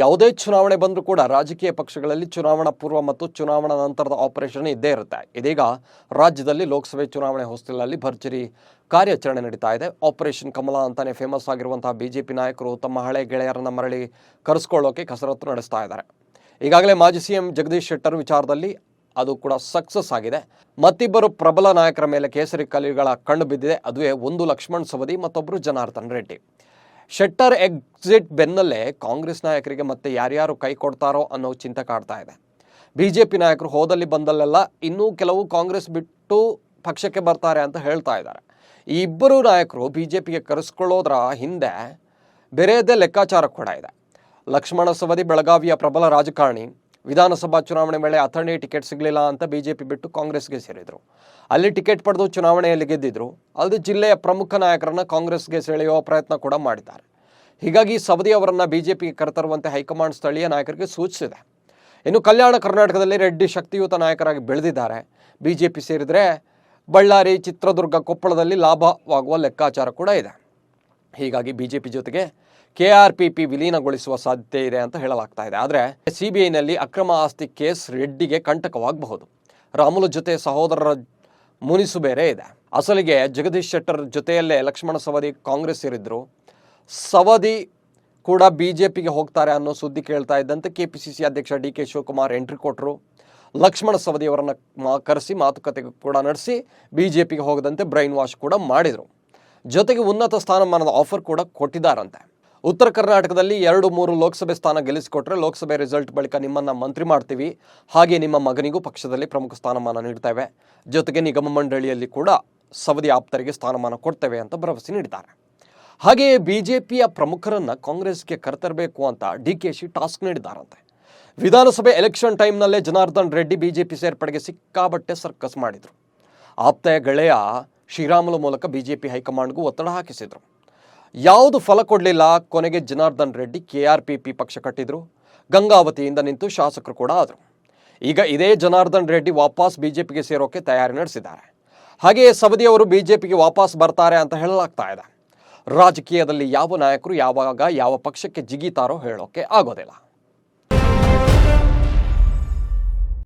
ಯಾವುದೇ ಚುನಾವಣೆ ಬಂದರೂ ಕೂಡ ರಾಜಕೀಯ ಪಕ್ಷಗಳಲ್ಲಿ ಚುನಾವಣಾ ಪೂರ್ವ ಮತ್ತು ಚುನಾವಣಾ ನಂತರದ ಆಪರೇಷನ್ ಇದ್ದೇ ಇರುತ್ತೆ. ಇದೀಗ ರಾಜ್ಯದಲ್ಲಿ ಲೋಕಸಭೆ ಚುನಾವಣೆ ಹೊಸ್ತಿಲಲ್ಲಿ ಭರ್ಜರಿ ಕಾರ್ಯಾಚರಣೆ ನಡೀತಾ ಇದೆ. ಆಪರೇಷನ್ ಕಮಲ ಅಂತಾನೆ ಫೇಮಸ್ ಆಗಿರುವಂತಹ ಬಿಜೆಪಿ ನಾಯಕರು ತಮ್ಮ ಹಳೆ ಗೆಳೆಯರನ್ನ ಮರಳಿ ಕರೆಸ್ಕೊಳ್ಳೋಕೆ ಕಸರತ್ತು ನಡೆಸ್ತಾ ಇದ್ದಾರೆ. ಈಗಾಗಲೇ ಮಾಜಿ ಸಿಎಂ ಜಗದೀಶ್ ಶೆಟ್ಟರ್ ವಿಚಾರದಲ್ಲಿ ಅದು ಕೂಡ ಸಕ್ಸಸ್ ಆಗಿದೆ. ಮತ್ತಿಬ್ಬರು ಪ್ರಬಲ ನಾಯಕರ ಮೇಲೆ ಕೇಸರಿ ಕಲಿಗಳ ಕಣ್ಣು ಬಿದ್ದಿದೆ. ಅದುವೇ ಒಂದು ಲಕ್ಷ್ಮಣ್ ಸವದಿ ಮತ್ತೊಬ್ಬರು ಜನಾರ್ದನ್ ರೆಡ್ಡಿ. ಶೆಟ್ಟರ್ ಎಕ್ಸಿಟ್ ಬೆನ್ನಲ್ಲೇ ಕಾಂಗ್ರೆಸ್ ನಾಯಕರಿಗೆ ಮತ್ತೆ ಯಾರ್ಯಾರು ಕೈ ಕೊಡ್ತಾರೋ ಅನ್ನೋ ಚಿಂತೆ ಕಾಡ್ತಾ ಇದೆ. ಬಿಜೆಪಿ ನಾಯಕರು ಹೋದಲ್ಲಿ ಬಂದಲ್ಲೆಲ್ಲ ಇನ್ನೂ ಕೆಲವು ಕಾಂಗ್ರೆಸ್ ಬಿಟ್ಟು ಪಕ್ಷಕ್ಕೆ ಬರ್ತಾರೆ ಅಂತ ಹೇಳ್ತಾ ಇದ್ದಾರೆ. ಈ ಇಬ್ಬರು ನಾಯಕರು ಬಿ ಜೆ ಪಿಗೆ ಕರೆಸ್ಕೊಳ್ಳೋದ್ರ ಹಿಂದೆ ಬೇರೆಯದೇ ಲೆಕ್ಕಾಚಾರ ಕೂಡ ಇದೆ. ಲಕ್ಷ್ಮಣ ಸವದಿ ಬೆಳಗಾವಿಯ ಪ್ರಬಲ ರಾಜಕಾರಣಿ ವಿಧಾನಸಭಾ ಚುನಾವಣೆ ವೇಳೆ ಅಥಣಿ ಟಿಕೆಟ್ ಸಿಗಲಿಲ್ಲ ಅಂತ ಬಿಜೆಪಿ ಬಿಟ್ಟು ಕಾಂಗ್ರೆಸ್ಗೆ ಸೇರಿದರು. ಅಲ್ಲಿ ಟಿಕೆಟ್ ಪಡೆದು ಚುನಾವಣೆಯಲ್ಲಿ ಗೆದ್ದಿದ್ರು. ಅಲ್ಲದೆ ಜಿಲ್ಲೆಯ ಪ್ರಮುಖ ನಾಯಕರನ್ನು ಕಾಂಗ್ರೆಸ್ಗೆ ಸೆಳೆಯುವ ಪ್ರಯತ್ನ ಕೂಡ ಮಾಡಿದ್ದಾರೆ. ಹೀಗಾಗಿ ಸವದಿ ಜೆ ಪಿಗೆ ಕರೆತರುವಂತೆ ಹೈಕಮಾಂಡ್ ಸ್ಥಳೀಯ ನಾಯಕರಿಗೆ ಸೂಚಿಸಿದೆ. ಇನ್ನು ಕಲ್ಯಾಣ ಕರ್ನಾಟಕದಲ್ಲಿ ರೆಡ್ಡಿ ಶಕ್ತಿಯುತ ನಾಯಕರಾಗಿ ಬೆಳೆದಿದ್ದಾರೆ. ಬಿಜೆಪಿ ಸೇರಿದರೆ ಬಳ್ಳಾರಿ, ಚಿತ್ರದುರ್ಗ ಕೊಪ್ಪಳದಲ್ಲಿ ಲಾಭವಾಗುವ ಲೆಕ್ಕಾಚಾರ ಕೂಡ ಇದೆ. ಹೀಗಾಗಿ ಬಿಜೆಪಿ ಜೊತೆಗೆ ಕೆ ಆರ್ ಪಿ ಪಿ ವಿಲೀನಗೊಳಿಸುವ ಸಾಧ್ಯತೆ ಇದೆ ಅಂತ ಹೇಳಲಾಗ್ತಾ ಇದೆ. ಆದರೆ ಸಿಬಿಐನಲ್ಲಿ ಅಕ್ರಮ ಆಸ್ತಿ ಕೇಸ್ ರೆಡ್ಡಿಗೆ ಕಂಟಕವಾಗಬಹುದು. ರಾಮುಲ ಜೊತೆ ಸಹೋದರರ ಮುನಿಸು ಬೇರೆ ಇದೆ. ಅಸಲಿಗೆ ಜಗದೀಶ್ ಶೆಟ್ಟರ್ ಜೊತೆಯಲ್ಲೇ ಲಕ್ಷ್ಮಣ ಸವದಿ ಕಾಂಗ್ರೆಸ್ ಇರಿದ್ರು ಸವದಿ ಕೂಡ ಬಿ ಜೆ ಪಿಗೆ ಹೋಗ್ತಾರೆ ಅನ್ನೋ ಸುದ್ದಿ ಕೇಳ್ತಾ ಇದ್ದಂತೆ ಕೆ ಪಿ ಸಿ ಸಿ ಅಧ್ಯಕ್ಷ ಡಿ ಕೆ ಶಿವಕುಮಾರ್ ಎಂಟ್ರಿ ಕೊಟ್ಟರು ಲಕ್ಷ್ಮಣ ಸವದಿ ಅವರನ್ನು ಮಾ- ಕರೆಸಿ ಮಾತುಕತೆ ಕೂಡ ನಡೆಸಿ ಬಿ ಜೆ ಪಿಗೆ ಹೋಗದಂತೆ ಬ್ರೈನ್ ವಾಶ್ ಕೂಡ ಮಾಡಿದರು. ಜೊತೆಗೆ ಉನ್ನತ ಸ್ಥಾನಮಾನದ ಆಫರ್ ಕೂಡ ಕೊಟ್ಟಿದ್ದಾರಂತೆ. ಉತ್ತರ ಕರ್ನಾಟಕದಲ್ಲಿ ಎರಡು ಮೂರು ಲೋಕಸಭೆ ಸ್ಥಾನ ಗೆಲ್ಲಿಸಿಕೊಟ್ರೆ ಲೋಕಸಭೆ ರಿಸಲ್ಟ್ ಬಳಿಕ ನಿಮ್ಮನ್ನ ಮಂತ್ರಿ ಮಾಡ್ತೀವಿ. ಹಾಗೆ ನಿಮ್ಮ ಮಗನಿಗೂ ಪಕ್ಷದಲ್ಲಿ ಪ್ರಮುಖ ಸ್ಥಾನಮಾನ ನೀಡ್ತೇವೆ. ಜೊತೆಗೆ ನಿಗಮ ಮಂಡಳಿಯಲ್ಲಿ ಕೂಡ ಸವದಿ ಆಪ್ತರಿಗೆ ಸ್ಥಾನಮಾನ ಕೊಡ್ತೇವೆ ಅಂತ ಭರವಸೆ ನೀಡಿದ್ದಾರೆ. ಹಾಗೆಯೇ ಬಿಜೆಪಿಯ ಪ್ರಮುಖರನ್ನ ಕಾಂಗ್ರೆಸ್ಗೆ ಕರೆತರಬೇಕು ಅಂತ ಡಿ ಕೆ ಶಿ ಟಾಸ್ಕ್ ನೀಡಿದ್ದಾರಂತೆ. ವಿಧಾನಸಭೆ ಎಲೆಕ್ಷನ್ ಟೈಮ್ನಲ್ಲೇ ಜನಾರ್ದನ್ ರೆಡ್ಡಿ ಬಿಜೆಪಿ ಸೇರ್ಪಡೆಗೆ ಸಿಕ್ಕಾಬಟ್ಟೆ ಸರ್ಕಸ್ ಮಾಡಿದರು. ಆಪ್ತೆಯ ಗೆಳೆಯ ಶ್ರೀರಾಮುಲು ಮೂಲಕ ಬಿಜೆಪಿ ಹೈಕಮಾಂಡ್ಗೂ ಒತ್ತಡ ಹಾಕಿಸಿದರು. ಯಾವುದು ಫಲ ಕೊಡಲಿಲ್ಲ ಕೊನೆಗೆ Janardhan Reddy K R P P ಪಕ್ಷ ಕಟ್ಟಿದ್ರು. ಗಂಗಾವತಿಯಿಂದ ನಿಂತು ಶಾಸಕರು ಕೂಡ ಆದರು. ಈಗ ಇದೇ ಜನಾರ್ದನ್ ರೆಡ್ಡಿ ವಾಪಸ್ ಪಿಗೆ ಸೇರೋಕೆ ತಯಾರಿ ನಡೆಸಿದ್ದಾರೆ. ಹಾಗೆಯೇ ಸವದಿ ಅವರು ಬಿಜೆಪಿಗೆ ವಾಪಸ್ ಬರ್ತಾರೆ ಅಂತ ಹೇಳಲಾಗ್ತಾ ಇದೆ. ರಾಜಕೀಯದಲ್ಲಿ ಯಾವ ನಾಯಕರು ಯಾವಾಗ ಯಾವ ಪಕ್ಷಕ್ಕೆ ಜಿಗಿತಾರೋ ಹೇಳೋಕೆ ಆಗೋದಿಲ್ಲ.